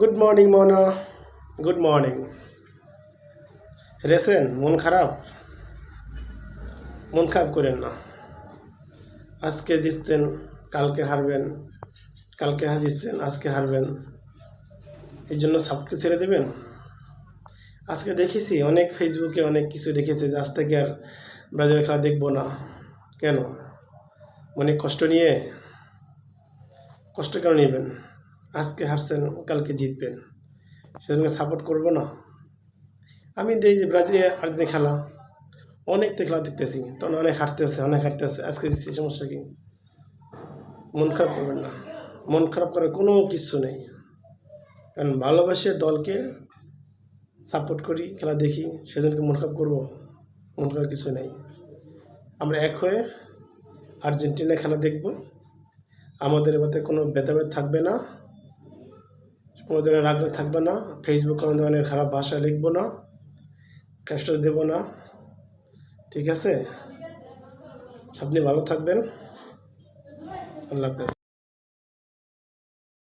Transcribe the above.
Good morning Mona good morning রেসেন মন খারাপ? মন খারাপ করেন না। আজকে জিতছেন, কালকে হারবেন, কালকে হা জিতছেন, আজকে হারবেন। এই জন্য সাপকে ছেড়ে দেবেন? আজকে দেখেছি, অনেক ফেসবুকে অনেক কিছু দেখেছে যে আজ থেকে আর ব্রাজিলের খেলা দেখব না। কেন? অনেক কষ্ট নিয়ে? কষ্ট কেন নেবেন? আজকে হারছেন কালকে জিতবেন। সেজন্য সাপোর্ট করব না। আমি দেখি যে ব্রাজিল, আর্জেন্টিনা খেলা অনেক তো খেলা দেখতেছি তখন অনেক হারতেছে অনেক হারতেছে। আজকে সেই সমস্যা কি? মন খারাপ করবেন না। মন খারাপ করার কোনো কিছু নেই। কারণ ভালোবাসে দলকে সাপোর্ট করি, খেলা দেখি সেজন্য মন খারাপ করব। মন খারাপ কিছু নেই। আমরা এক হয়ে আর্জেন্টিনা খেলা দেখব। আমাদের এবারে কোনো ভেদাভেদ থাকবে না। ধরনের রাগ থাকবে না ফেসবুক কোনো ধরনের খারাপ ভাষা লিখব না কষ্ট দেব না, ঠিক আছে? আপনি ভালো থাকবেন। আল্লাহ হাফেজ।